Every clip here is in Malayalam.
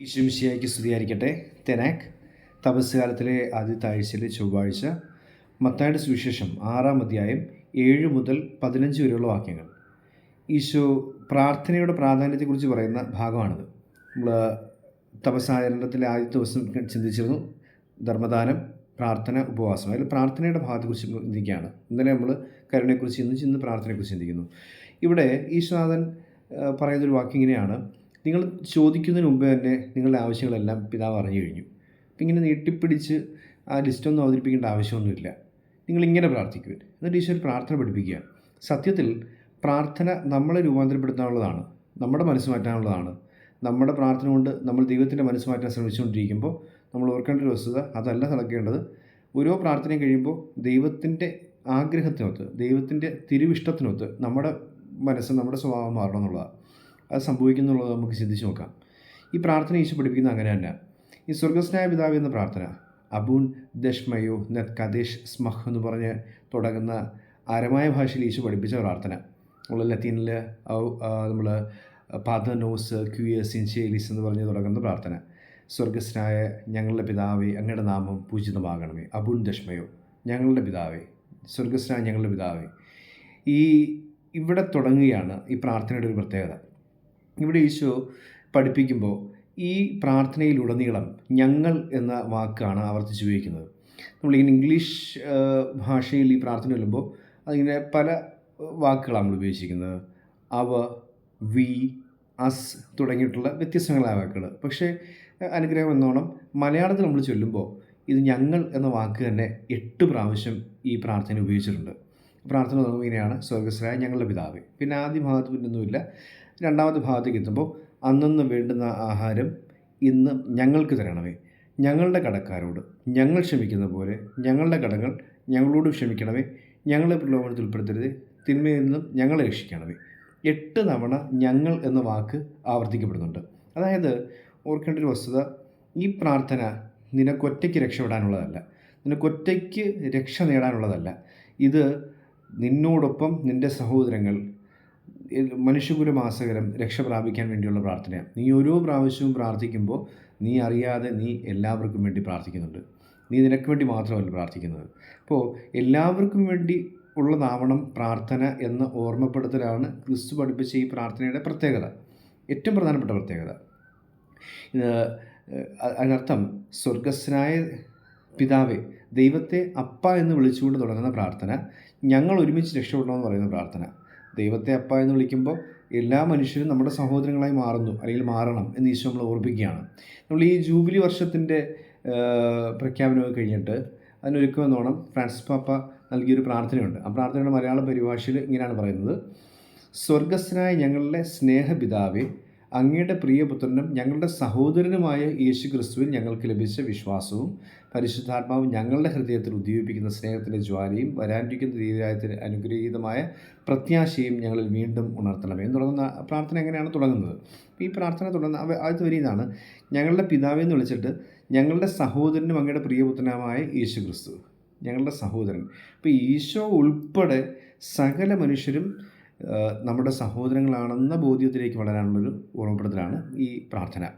ഈശ്വമിശിയായിക്ക് സ്തുതിയായിരിക്കട്ടെ. തെനാക് തപസ് കാലത്തിലെ ആദ്യത്തെ ആഴ്ചയിലെ ചൊവ്വാഴ്ച മത്തായുടെ സുവിശേഷം ആറാം അധ്യായം ഏഴ് മുതൽ പതിനഞ്ച് വരെയുള്ള വാക്യങ്ങൾ. ഈശോ പ്രാർത്ഥനയുടെ പ്രാധാന്യത്തെക്കുറിച്ച് പറയുന്ന ഭാഗമാണിത്. നമ്മൾ തപസാചരണത്തിലെ ആദ്യത്തെ ദിവസം ചിന്തിച്ചിരുന്നു. ധർമ്മദാനം പ്രാർത്ഥന ഉപവാസം. അതിൽ പ്രാർത്ഥനയുടെ ഭാഗത്തെക്കുറിച്ച് ചിന്തിക്കുകയാണ്. ഇന്നലെ നമ്മൾ കരുണയെക്കുറിച്ച് ചിന്തിച്ച് ഇന്ന് പ്രാർത്ഥനയെക്കുറിച്ച് ചിന്തിക്കുന്നു. ഇവിടെ ഈശ്വനാഥൻ പറയുന്നൊരു വാക്യം ഇങ്ങനെയാണ്. നിങ്ങൾ ചോദിക്കുന്നതിന് മുമ്പേ തന്നെ നിങ്ങളുടെ ആവശ്യങ്ങളെല്ലാം പിതാവ് അറിഞ്ഞു കഴിഞ്ഞു. അപ്പം ഇങ്ങനെ നീട്ടിപ്പിടിച്ച് ആ ലിസ്റ്റൊന്നും അവതരിപ്പിക്കേണ്ട ആവശ്യമൊന്നുമില്ല. നിങ്ങളിങ്ങനെ പ്രാർത്ഥിക്കുക എന്നിട്ട് ഈശ്വരൻ പ്രാർത്ഥന പഠിപ്പിക്കുക സത്യത്തിൽ പ്രാർത്ഥന നമ്മളെ രൂപാന്തരപ്പെടുത്താനുള്ളതാണ്. നമ്മുടെ മനസ്സ് മാറ്റാനുള്ളതാണ്. നമ്മുടെ പ്രാർത്ഥന കൊണ്ട് നമ്മൾ ദൈവത്തിന്റെ മനസ്സ് മാറ്റാൻ ശ്രമിച്ചുകൊണ്ടിരിക്കുമ്പോൾ നമ്മൾ ഓർക്കേണ്ട ഒരു വസ്തുത അതല്ല നടക്കേണ്ടത്. ഓരോ പ്രാർത്ഥനയും കഴിയുമ്പോൾ ദൈവത്തിന്റെ ആഗ്രഹത്തിനൊത്ത് ദൈവത്തിന്റെ തിരുവിഷ്ടത്തിനൊത്ത് നമ്മുടെ മനസ്സ് നമ്മുടെ സ്വഭാവം മാറണം എന്നുള്ളതാണ്. അത് സംഭവിക്കുന്നുള്ളത് നമുക്ക് ചിന്തിച്ച് നോക്കാം. ഈ പ്രാർത്ഥന ഈശോ പഠിപ്പിക്കുന്നത് അങ്ങനെയല്ല. ഈ സ്വർഗസ്നായ പിതാവ് എന്ന പ്രാർത്ഥന അബൂൺ ദഷ്മയോ നെത് കദേശ് സ്മഹ് എന്ന് പറഞ്ഞ് തുടങ്ങുന്ന അരമായ ഭാഷയിൽ ഈശോ പഠിപ്പിച്ച പ്രാർത്ഥന. നമ്മൾ ലത്തീനിൽ നമ്മൾ പാത നോസ് ക്യൂയസ് ഇൻഷേലിസ് എന്ന് പറഞ്ഞ് തുടങ്ങുന്ന പ്രാർത്ഥന. സ്വർഗസ്നായ ഞങ്ങളുടെ പിതാവേ അങ്ങയുടെ നാമം പൂജിതമാകണമേ. അബുൻ ദഷ്മയോ ഞങ്ങളുടെ പിതാവേ സ്വർഗസ്നായ ഞങ്ങളുടെ പിതാവേ. ഈ ഇവിടെ തുടങ്ങുകയാണ് ഈ പ്രാർത്ഥനയുടെ ഒരു പ്രത്യേകത. ഇവിടെ ഈശോ പഠിപ്പിക്കുമ്പോൾ ഈ പ്രാർത്ഥനയിലുടനീളം ഞങ്ങൾ എന്ന വാക്കാണ് ആവർത്തിച്ച് ഉപയോഗിക്കുന്നത്. നമ്മളിങ്ങനെ ഇംഗ്ലീഷ് ഭാഷയിൽ ഈ പ്രാർത്ഥന വരുമ്പോൾ അതിങ്ങനെ പല വാക്കുകളാണ് നമ്മൾ ഉപയോഗിച്ചിരിക്കുന്നത്. അവ വി അസ് തുടങ്ങിയിട്ടുള്ള വ്യത്യസ്തങ്ങളായ വാക്കുകൾ. പക്ഷേ അനുഗ്രഹം എന്നോണം മലയാളത്തിൽ നമ്മൾ ചൊല്ലുമ്പോൾ ഇത് ഞങ്ങൾ എന്ന വാക്ക് തന്നെ എട്ട് പ്രാവശ്യം ഈ പ്രാർത്ഥന ഉപയോഗിച്ചിട്ടുണ്ട്. പ്രാർത്ഥന ഇങ്ങനെയാണ് സ്വർഗസ്രായ ഞങ്ങളുടെ പിതാവ്. പിന്നെ ആദ്യ ഭാഗത്ത് പിന്നൊന്നുമില്ല. രണ്ടാമത്തെ ഭാഗത്തേക്ക് എത്തുമ്പോൾ അന്നന്ന് വേണ്ടുന്ന ആഹാരം ഇന്ന് ഞങ്ങൾക്ക് തരണമേ. ഞങ്ങളുടെ കടക്കാരോട് ഞങ്ങൾ ക്ഷമിക്കുന്ന പോലെ ഞങ്ങളുടെ കടങ്ങൾ ഞങ്ങളോട് ക്ഷമിക്കണമേ. ഞങ്ങളെ പ്രലോഭനത്തിൽ ഉൾപ്പെടുത്തരുത്. തിന്മയിൽ നിന്നും ഞങ്ങളെ രക്ഷിക്കണമേ. എട്ട് തവണ ഞങ്ങൾ എന്ന വാക്ക് ആവർത്തിക്കപ്പെടുന്നുണ്ട്. അതായത് ഓർക്കേണ്ട ഒരു വസ്തുത ഈ പ്രാർത്ഥന നിനക്കൊറ്റയ്ക്ക് രക്ഷപ്പെടാനുള്ളതല്ല. നിനക്കൊറ്റയ്ക്ക് രക്ഷ നേടാനുള്ളതല്ല. ഇത് നിന്നോടൊപ്പം നിന്റെ സഹോദരങ്ങൾ മനുഷ്യകുലമാസകരം രക്ഷ പ്രാപിക്കാൻ വേണ്ടിയുള്ള പ്രാർത്ഥനയാണ്. നീ ഓരോ പ്രാവശ്യവും പ്രാർത്ഥിക്കുമ്പോൾ നീ അറിയാതെ നീ എല്ലാവർക്കും വേണ്ടി പ്രാർത്ഥിക്കുന്നുണ്ട്. നീ നിനക്ക് വേണ്ടി മാത്രമല്ല പ്രാർത്ഥിക്കുന്നത്. അപ്പോൾ എല്ലാവർക്കും വേണ്ടി ഉള്ളതാവണം പ്രാർത്ഥന എന്ന ഓർമ്മപ്പെടുത്തലാണ് ക്രിസ്തു പഠിപ്പിച്ച ഈ പ്രാർത്ഥനയുടെ പ്രത്യേകത. ഏറ്റവും പ്രധാനപ്പെട്ട പ്രത്യേകത. അതിനർത്ഥം സ്വർഗസ്നായ പിതാവെ ദൈവത്തെ അപ്പ എന്ന് വിളിച്ചുകൊണ്ട് തുടങ്ങുന്ന പ്രാർത്ഥന ഞങ്ങൾ ഒരുമിച്ച് രക്ഷപ്പെടണമെന്ന് പറയുന്ന പ്രാർത്ഥന ദൈവത്തെ അപ്പ എന്ന് വിളിക്കുമ്പോൾ എല്ലാ മനുഷ്യരും നമ്മുടെ സഹോദരങ്ങളായി മാറുന്നു അല്ലെങ്കിൽ മാറണം എന്ന് ഈശോ നമ്മൾ ഓർപ്പിക്കുകയാണ്. നമ്മൾ ഈ ജൂബിലി വർഷത്തിന്റെ പ്രഖ്യാപനമൊക്കെ കഴിഞ്ഞിട്ട് അതിനൊരുക്കുമെന്നോണം ഫ്രാൻസിസ് പാപ്പ നൽകിയൊരു പ്രാർത്ഥനയുണ്ട്. ആ പ്രാർത്ഥനയുടെ മലയാള പരിഭാഷയിൽ ഇങ്ങനെയാണ് പറയുന്നത്. സ്വർഗസ്സനായ ഞങ്ങളുടെ സ്നേഹപിതാവേ അങ്ങയുടെ പ്രിയപുത്രനും ഞങ്ങളുടെ സഹോദരനുമായ യേശു ക്രിസ്തുവിൽ ഞങ്ങൾക്ക് ലഭിച്ച വിശ്വാസവും പരിശുദ്ധാത്മാവ് ഞങ്ങളുടെ ഹൃദയത്തിൽ ഉദ്ദീപിക്കുന്ന സ്നേഹത്തിന്റെ ജ്വാലയും വരാനിരിക്കുന്ന ദൈവരായത്തിന് അനുഗ്രഹീതമായ പ്രത്യാശയും ഞങ്ങളിൽ വീണ്ടും ഉണർത്തണമേ എന്ന് തുടങ്ങുന്ന പ്രാർത്ഥന എങ്ങനെയാണ് തുടങ്ങുന്നത്? ഈ പ്രാർത്ഥന തുടങ്ങുന്ന അവ ആദ്യത്തെ ഇതാണ് ഞങ്ങളുടെ പിതാവെന്ന് വിളിച്ചിട്ട് ഞങ്ങളുടെ സഹോദരനും അങ്ങയുടെ പ്രിയപുത്രനുമായ യേശു ക്രിസ്തു ഞങ്ങളുടെ സഹോദരൻ. ഇപ്പോൾ ഈശോ ഉൾപ്പെടെ സകല മനുഷ്യരും നമ്മുടെ സഹോദരങ്ങളാണെന്ന ബോധ്യത്തിലേക്ക് വളരാനുള്ളൊരു ഓർമ്മപ്പെടുത്തലാണ് ഈ പ്രാർത്ഥന.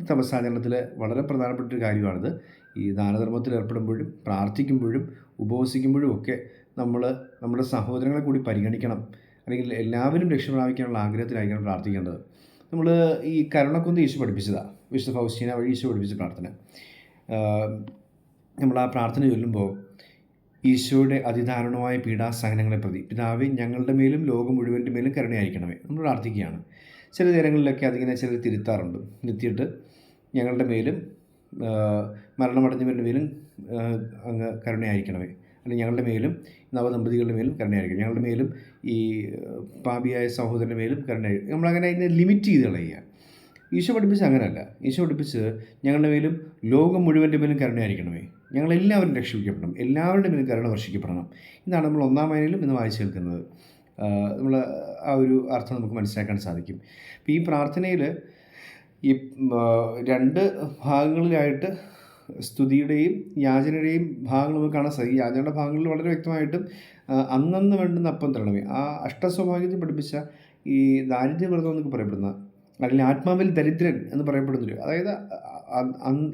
ഈ തപസ്സാചരണത്തിൽ വളരെ പ്രധാനപ്പെട്ട ഒരു കാര്യമാണിത്. ഈ ദാനധർമ്മത്തിൽ ഏർപ്പെടുമ്പോഴും പ്രാർത്ഥിക്കുമ്പോഴും ഉപവസിക്കുമ്പോഴും ഒക്കെ നമ്മൾ നമ്മുടെ സഹോദരങ്ങളെ കൂടി പരിഗണിക്കണം. അല്ലെങ്കിൽ എല്ലാവരും രക്ഷ പ്രാപിക്കാനുള്ള ആഗ്രഹത്തിലായിരിക്കണം പ്രാർത്ഥിക്കേണ്ടത്. നമ്മൾ ഈ കരുണക്കുന്ത് ഈശോ പഠിപ്പിച്ചതാണ് വിശുദ്ധ ഫൗസ്റ്റീന വഴി ഈശോ പഠിപ്പിച്ച പ്രാർത്ഥന. നമ്മൾ ആ പ്രാർത്ഥന ചൊല്ലുമ്പോൾ ഈശോയുടെ അതിദാരുണമായ പീഡാസഹനങ്ങളെ പ്രതി. പിതാവേ ഞങ്ങളുടെ മേലും ലോകം മുഴുവന്റെ മേലും കരുണയായിരിക്കണമേ. നമ്മൾ പ്രാർത്ഥിക്കുകയാണ്. ചില നേരങ്ങളിലൊക്കെ അതിങ്ങനെ ചിലർ തിരുത്താറുണ്ട്. തിരുത്തിയിട്ട് ഞങ്ങളുടെ മേലും മരണമടഞ്ഞവരുടെ മേലും അങ്ങ് കരുണയായിരിക്കണമേ. അല്ലെങ്കിൽ ഞങ്ങളുടെ മേലും നവദമ്പതികളുടെ മേലും കരുണയായിരിക്കണം. ഞങ്ങളുടെ മേലും ഈ പാപിയായ സഹോദരന്റെ മേലും കരുണയായിരിക്കും നമ്മളങ്ങനെ അതിനെ ലിമിറ്റ് ചെയ്ത് കളയുക. ഈശോ പഠിപ്പിച്ച് അങ്ങനെയല്ല ഈശോ പഠിപ്പിച്ച് ഞങ്ങളുടെ മേലും ലോകം മുഴുവന്റെ മേലും കരുണയായിരിക്കണമേ. ഞങ്ങളെല്ലാവരും രക്ഷിക്കപ്പെടണം. എല്ലാവരുടെ മേലും കരുണ വർഷിക്കപ്പെടണം. ഇതാണ് നമ്മൾ ഒന്നാം വായനയിലും ഇന്ന് വായിച്ചു കേൾക്കുന്നത്. നമ്മൾ ആ ഒരു അർത്ഥം നമുക്ക് മനസ്സിലാക്കാൻ സാധിക്കും. അപ്പോൾ ഈ പ്രാർത്ഥനയിൽ ഈ രണ്ട് ഭാഗങ്ങളിലായിട്ട് സ്തുതിയുടെയും യാചനയുടെയും ഭാഗങ്ങൾ നമുക്ക് കാണാൻ സാധിക്കും. യാചനയുടെ ഭാഗങ്ങളിൽ വളരെ വ്യക്തമായിട്ടും അന്നന്ന് വേണ്ടുന്ന അപ്പം തരണമേ. ആ അഷ്ടസ്വഭാഗ്യത്തിൽ പഠിപ്പിച്ച ഈ ദാരിദ്ര്യ വ്രതം എന്നൊക്കെ പറയപ്പെടുന്ന അല്ലെങ്കിൽ ആത്മാവിൽ ദരിദ്രൻ എന്ന് പറയപ്പെടുന്നൊരു അതായത്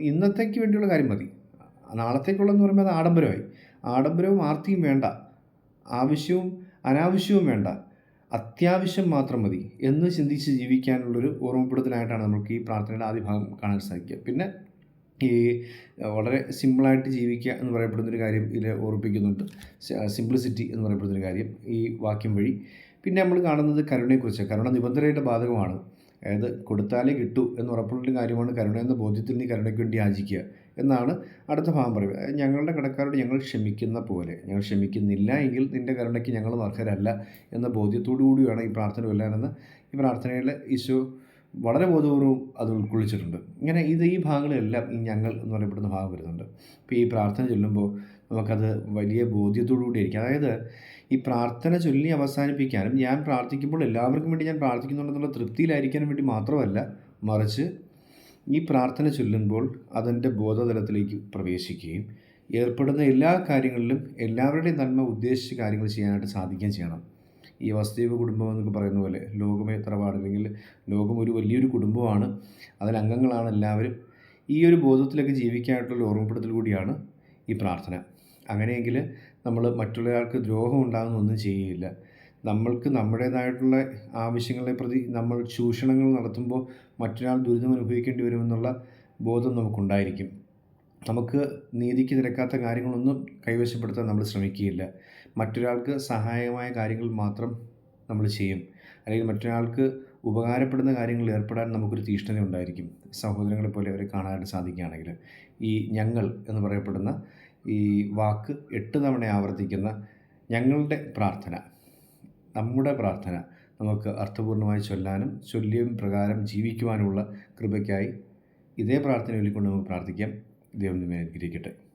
ഇന്നത്തേക്ക് വേണ്ടിയുള്ള കാര്യം മതി. നാളത്തേക്കുള്ളതെന്ന് പറയുമ്പോൾ അത് ആഡംബരമായി. ആഡംബരവും ആർത്തിയും വേണ്ട. ആവശ്യവും അനാവശ്യവും വേണ്ട. അത്യാവശ്യം മാത്രം മതി എന്ന് ചിന്തിച്ച് ജീവിക്കാനുള്ളൊരു ഓർമ്മപ്പെടുത്തലായിട്ടാണ് നമുക്ക് ഈ പ്രാർത്ഥനയുടെ ആദ്യ ഭാഗം കാണാൻ സാധിക്കുക. പിന്നെ ഈ വളരെ സിമ്പിളായിട്ട് ജീവിക്കുക എന്ന് പറയപ്പെടുന്നൊരു കാര്യം ഇതിൽ ഓർപ്പിക്കുന്നുണ്ട് സിംപ്ലിസിറ്റി എന്ന് പറയപ്പെടുന്നൊരു കാര്യം ഈ വാക്യം വഴി. പിന്നെ നമ്മൾ കാണുന്നത് കരുണയെക്കുറിച്ച്. കരുണ നിബന്ധനയുടെ ബാധകമാണ്. അതായത് കൊടുത്താലേ കിട്ടൂ എന്ന് ഉറപ്പുള്ളൊരു കാര്യമാണ് കരുണ എന്ന ബോധ്യത്തിൽ നീ കരുണയ്ക്ക് വേണ്ടി യാചിക്കുക. എന്നാണ് അടുത്ത ഭാഗം പറയുക. ഞങ്ങളുടെ കടക്കാരോട് ഞങ്ങൾ ക്ഷമിക്കുന്ന പോലെ. ഞങ്ങൾ ക്ഷമിക്കുന്നില്ല എങ്കിൽ നിന്റെ കരുണയ്ക്ക് ഞങ്ങൾ അർഹരല്ല എന്ന ബോധ്യത്തോടു കൂടിയാണ് ഈ പ്രാർത്ഥന കൊല്ലാനെന്ന് ഈ പ്രാർത്ഥനയിൽ ഈശോ വളരെ ബോധപൂർവം അത് ഉൾക്കൊള്ളിച്ചിട്ടുണ്ട്. ഇങ്ങനെ ഇത് ഈ ഭാഗങ്ങളെല്ലാം ഈ ഞങ്ങൾ എന്ന് പറയപ്പെടുന്ന ഭാഗം വരുന്നുണ്ട്. ഇപ്പോൾ ഈ പ്രാർത്ഥന ചൊല്ലുമ്പോൾ നമുക്കത് വലിയ ബോധ്യത്തോടു കൂടിയായിരിക്കും അതായത് ഈ പ്രാർത്ഥന ചൊല്ലി അവസാനിപ്പിക്കാനും ഞാൻ പ്രാർത്ഥിക്കുമ്പോൾ എല്ലാവർക്കും വേണ്ടി ഞാൻ പ്രാർത്ഥിക്കുന്നുണ്ടെന്നുള്ള തൃപ്തിയിലായിരിക്കാനും വേണ്ടി മാത്രമല്ല മറിച്ച് ഈ പ്രാർത്ഥന ചൊല്ലുമ്പോൾ അതിന്റെ ബോധതലത്തിലേക്ക് പ്രവേശിക്കുകയും ഏർപ്പെടുന്ന എല്ലാ കാര്യങ്ങളിലും എല്ലാവരുടെയും നന്മ ഉദ്ദേശിച്ച കാര്യങ്ങൾ ചെയ്യാനായിട്ട് സാധിക്കുകയും ചെയ്യണം. ഈ വസുദൈവ കുടുംബം എന്നൊക്കെ പറയുന്ന പോലെ ലോകമേ എത്രപാട് അല്ലെങ്കിൽ ലോകം ഒരു വലിയൊരു കുടുംബമാണ്. അതിൽ അംഗങ്ങളാണ് എല്ലാവരും. ഈ ഒരു ബോധത്തിലൊക്കെ ജീവിക്കാനായിട്ടുള്ള ഓർമ്മപ്പെടുത്തൽ കൂടിയാണ് ഈ പ്രാർത്ഥന. അങ്ങനെയെങ്കിൽ നമ്മൾ മറ്റുള്ളയാൾക്ക് ദ്രോഹം ഉണ്ടാകുന്ന ഒന്നും ചെയ്യുകയില്ല. നമ്മൾക്ക് നമ്മുടേതായിട്ടുള്ള ആവശ്യങ്ങളെ പ്രതി നമ്മൾ ചൂഷണങ്ങൾ നടത്തുമ്പോൾ മറ്റൊരാൾ ദുരിതം അനുഭവിക്കേണ്ടി വരുമെന്നുള്ള ബോധം നമുക്കുണ്ടായിരിക്കും. നമുക്ക് നീതിക്ക് നിരക്കാത്ത കാര്യങ്ങളൊന്നും കൈവശപ്പെടുത്താൻ നമ്മൾ ശ്രമിക്കുകയില്ല. മറ്റൊരാൾക്ക് സഹായകമായ കാര്യങ്ങൾ മാത്രം നമ്മൾ ചെയ്യും. അല്ലെങ്കിൽ മറ്റൊരാൾക്ക് ഉപകാരപ്പെടുന്ന കാര്യങ്ങളിൽ ഏർപ്പെടാൻ നമുക്കൊരു തീഷ്ണത ഉണ്ടായിരിക്കും. സഹോദരങ്ങളെ പോലെ അവരെ കാണാനായിട്ട് സാധിക്കുകയാണെങ്കിൽ ഈ ഞങ്ങൾ എന്ന് പറയപ്പെടുന്ന ഈ വാക്ക് എട്ട് തവണ ആവർത്തിക്കുന്ന ഞങ്ങളുടെ പ്രാർത്ഥന. നമ്മുടെ പ്രാർത്ഥന നമുക്ക് അർത്ഥപൂർണമായി ചൊല്ലാനും ചൊല്ലിയും പ്രകാരം ജീവിക്കുവാനുമുള്ള കൃപയ്ക്കായി ഇതേ പ്രാർത്ഥന ചൊല്ലിക്കൊണ്ട് നമുക്ക് പ്രാർത്ഥിക്കാം. ദൈവം നമ്മെ അനുഗ്രഹിക്കട്ടെ.